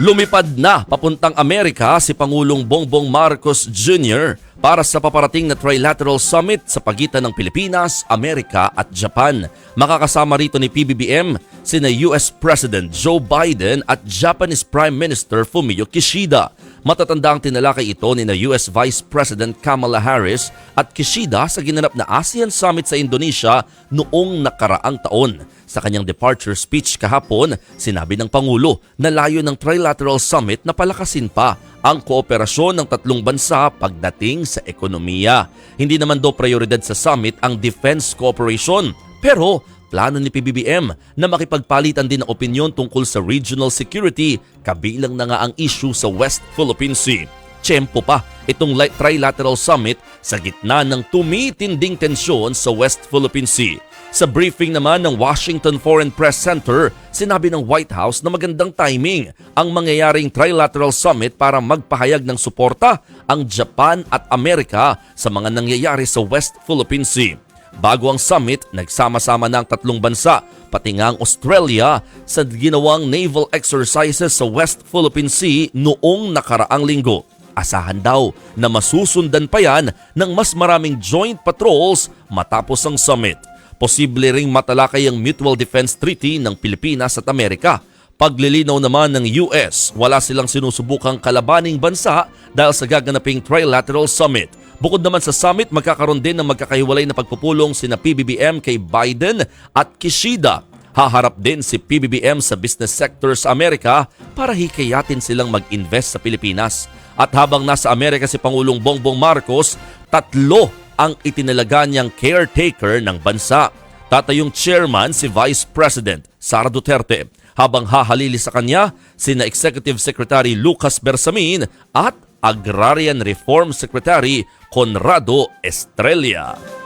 Lumipad na papuntang Amerika si Pangulong Bongbong Marcos Jr. para sa paparating na trilateral summit sa pagitan ng Pilipinas, Amerika at Japan. Makakasama rito ni PBBM sina US President Joe Biden at Japanese Prime Minister Fumio Kishida. Matatanda ang tinalakay ito ni na US Vice President Kamala Harris at Kishida sa ginanap na ASEAN Summit sa Indonesia noong nakaraang taon. Sa kanyang departure speech kahapon, sinabi ng Pangulo na layo ng trilateral summit na palakasin pa ang kooperasyon ng tatlong bansa pagdating sa ekonomiya. Hindi naman daw prioridad sa summit ang defense cooperation. Pero plano ni PBBM na makipagpalitan din ng opinyon tungkol sa regional security kabilang na nga ang issue sa West Philippine Sea. Tiyempo pa itong trilateral summit sa gitna ng tumitinding tensyon sa West Philippine Sea. Sa briefing naman ng Washington Foreign Press Center, sinabi ng White House na magandang timing ang mangyayaring trilateral summit para magpahayag ng suporta ang Japan at Amerika sa mga nangyayari sa West Philippine Sea. Bago ang summit, nagsama-sama na tatlong bansa, pati nga ang Australia, sa ginawang naval exercises sa West Philippine Sea noong nakaraang linggo. Asahan daw na masusundan pa yan ng mas maraming joint patrols matapos ang summit. Posible ring matalakay ang Mutual Defense Treaty ng Pilipinas at Amerika. Paglilinaw naman ng US, wala silang sinusubukang kalabaning bansa dahil sa gaganaping trilateral summit. Bukod naman sa summit, magkakaroon din ng magkakahiwalay na pagpupulong sina PBBM kay Biden at Kishida. Haharap din si PBBM sa business sector sa Amerika para hikayatin silang mag-invest sa Pilipinas. At habang nasa Amerika si Pangulong Bongbong Marcos, tatlo ang itinalaga niyang caretaker ng bansa. Tatayong chairman si Vice President Sara Duterte habang hahalili sa kanya sina Executive Secretary Lucas Bersamin at Agrarian Reform Secretary Conrado Estrella.